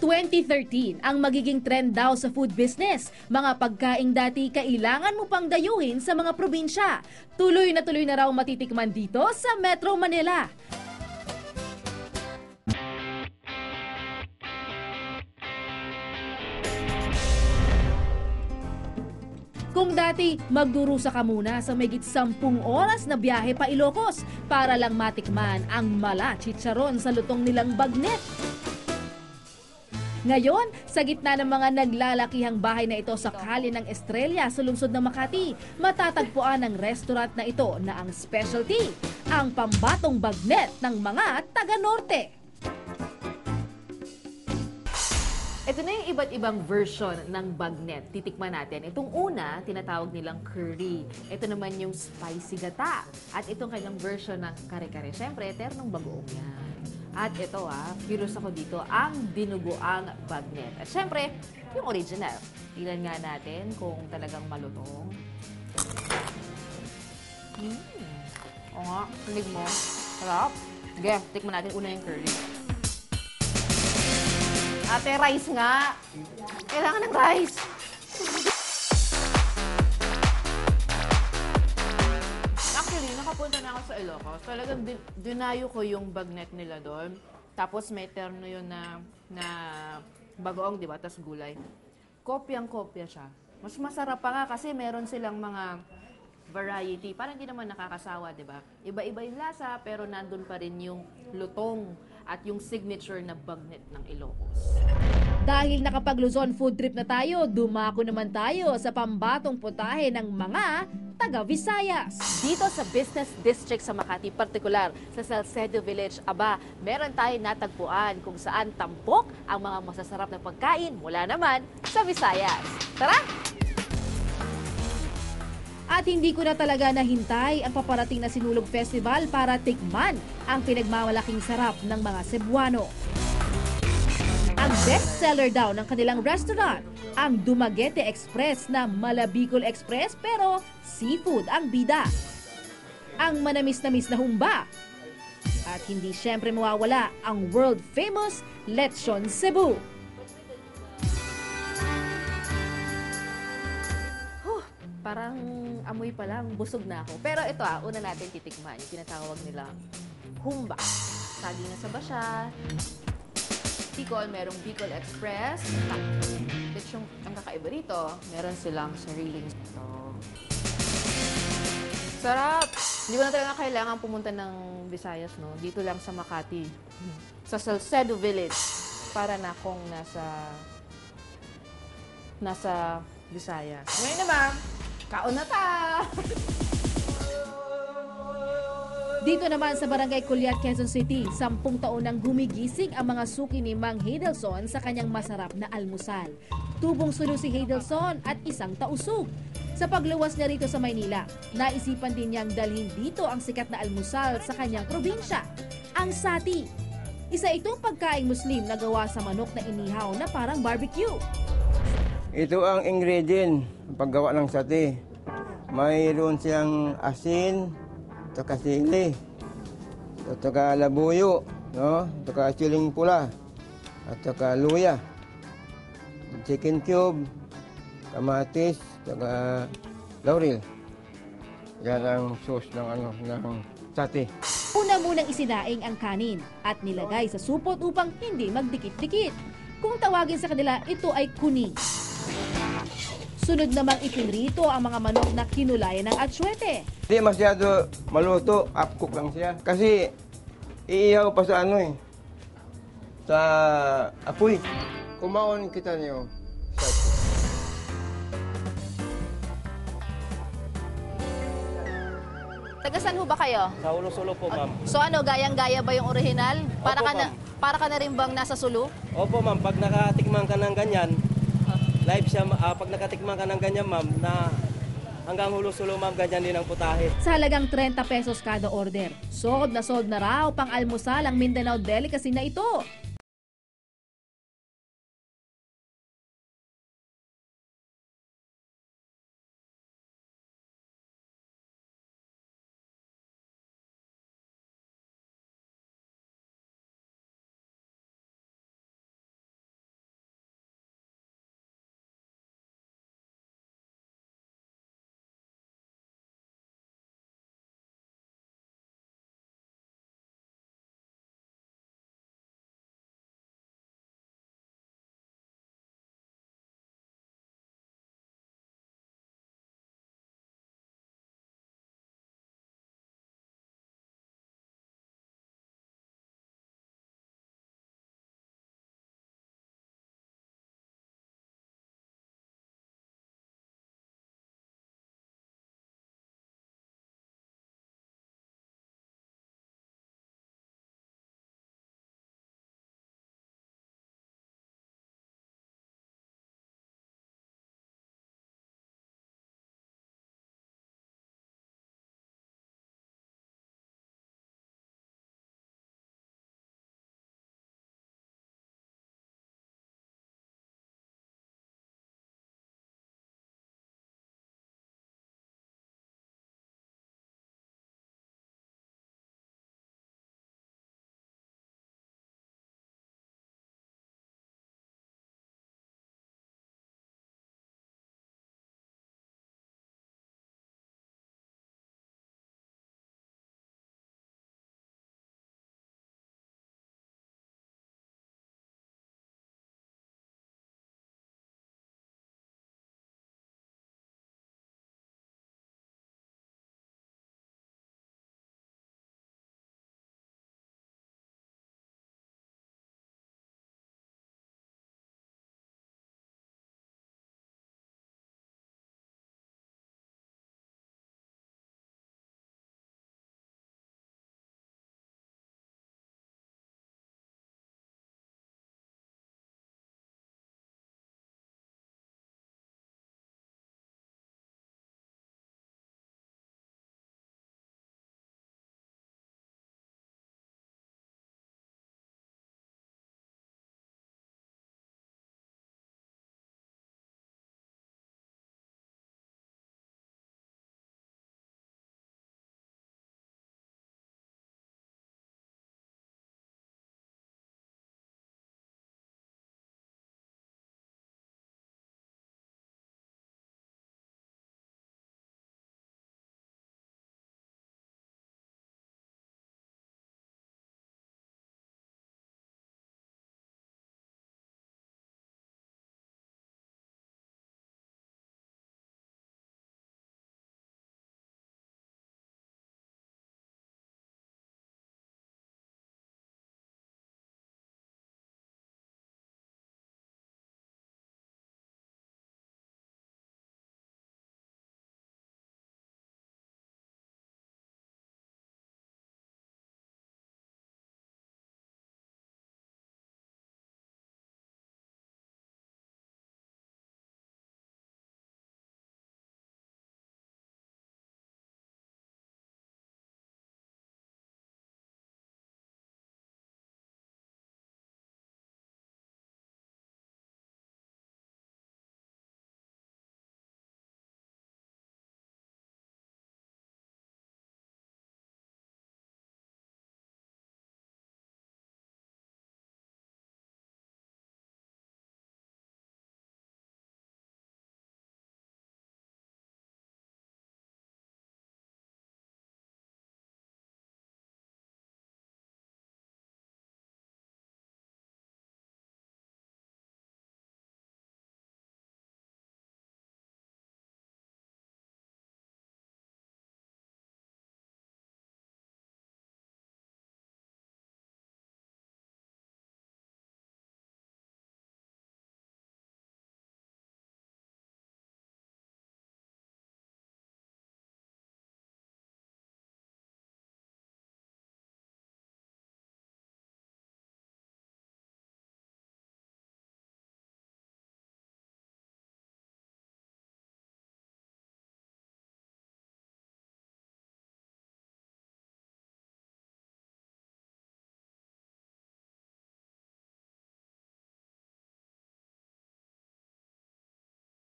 2013 ang magiging trend daw sa food business. Mga pagkaing dati kailangan mo pang dayuhin sa mga probinsya. Tuloy na tuloy na raw matitikman dito sa Metro Manila. Kung dati magdurusa ka muna sa megit 10 oras na biyahe pa Ilocos para lang matikman ang mala chicharon sa lutong nilang bagnet. Ngayon, sa gitna ng mga naglalakihang bahay na ito sa kali ng Estrella sa lungsod ng Makati, matatagpuan ang restaurant na ito na ang specialty, ang pambatong bagnet ng mga taga-norte. Ito na yung iba't ibang version ng bagnet. Titikman natin. Itong una, tinatawag nilang curry. Ito naman yung spicy gata. At itong kanyang version ng kare-kare. Siyempre, eternong bagoong yan. At ito ah, curious ako dito, ang dinuguang bagnet. At siyempre, yung original. Tingnan nga natin kung talagang malutong. Mm. Oo nga, tinig mo. Sarap. Sige, tikman natin una yung curry. Ate, rice nga. Kailangan ng rice. Nakapunta na ako sa Ilocos. Talagang din- dinayo ko yung bagnet nila doon. Tapos may terno yun na, na bagoong, di ba? Tapos gulay. Kopyang-kopya siya. Mas masarap pa nga kasi meron silang mga variety. Parang hindi naman nakakasawa, di ba? Iba-iba yung lasa, pero nandun pa rin yung lutong at yung signature na bagnet ng Ilocos. Dahil nakapag Luzon food trip na tayo, dumako naman tayo sa pambatong putahe ng mga taga Visayas. Dito sa Business District sa Makati, partikular sa Salcedo Village, aba, meron tayo natagpuan kung saan tampok ang mga masasarap na pagkain mula naman sa Visayas. Tara! At hindi ko na talaga nahintay ang paparating na Sinulog Festival para tikman ang pinagmamalaking sarap ng mga Cebuano. Ang best-seller daw ng kanilang restaurant, ang Dumaguete Express na Malabicol Express pero seafood ang bida. Ang manamis-namis na humba. At hindi syempre mawawala ang world-famous Lechon Cebu. Huh, parang amoy pa lang, busog na ako. Pero ito ah, una natin titikman, yung tinatawag nila humba. Saging na sa basya, Bicol, merong Bicol Express. Ito yung ang kakaiba rito, meron silang sariling ito. Sarap! Hindi ko na talaga kailangan pumunta ng Visayas, no? Dito lang sa Makati. Sa Salcedo Village. Para na akong nasa nasa Visayas. Ngayon naman, kaon na ta! Dito naman sa Barangay Culiat, Quezon City, sampung taon nang gumigising ang mga suki ni Mang Hadelson sa kanyang masarap na almusal. Tubong sulo si Hadelson at isang tausog. Sa pagluwas niya rito sa Maynila, naisipan din niyang dalhin dito ang sikat na almusal sa kanyang probinsya, ang sati. Isa itong pagkaing Muslim na gawa sa manok na inihaw na parang barbecue. Ito ang ingredient ng paggawa ng sate. Mayroon siyang asin, saka sili, saka labuyo, no? saka siling pula, at saka luya, chicken cube, kamatis, saka laurel. Yan ang sauce ng ano ng sate. Una munang isinaing ang kanin at nilagay sa supot upang hindi magdikit-dikit. Kung tawagin sa kanila, ito ay kuning. Sunod namang ipinrito ang mga manok na kinulayan ng atsuete. Hindi masyado maluto, upcook lang siya. Kasi iihaw pa sa ano eh, sa apoy. Kumaon kita niyo sa Taga saan ho ba kayo? Sa ulo-sulo po, ma'am. So ano, gayang-gaya ba yung original? Para Opo, ka na, para ka na rin bang nasa sulu? Opo, ma'am. Pag nakatikman ka ng ganyan, live siya, ah, pag nakatikman ka ng ganyan, ma'am, na hanggang hulo-sulo, ma'am, ganyan din ang putahe. Sa halagang 30 pesos kada order. Sold na sold na raw pang almusal ang Mindanao delicacy na ito.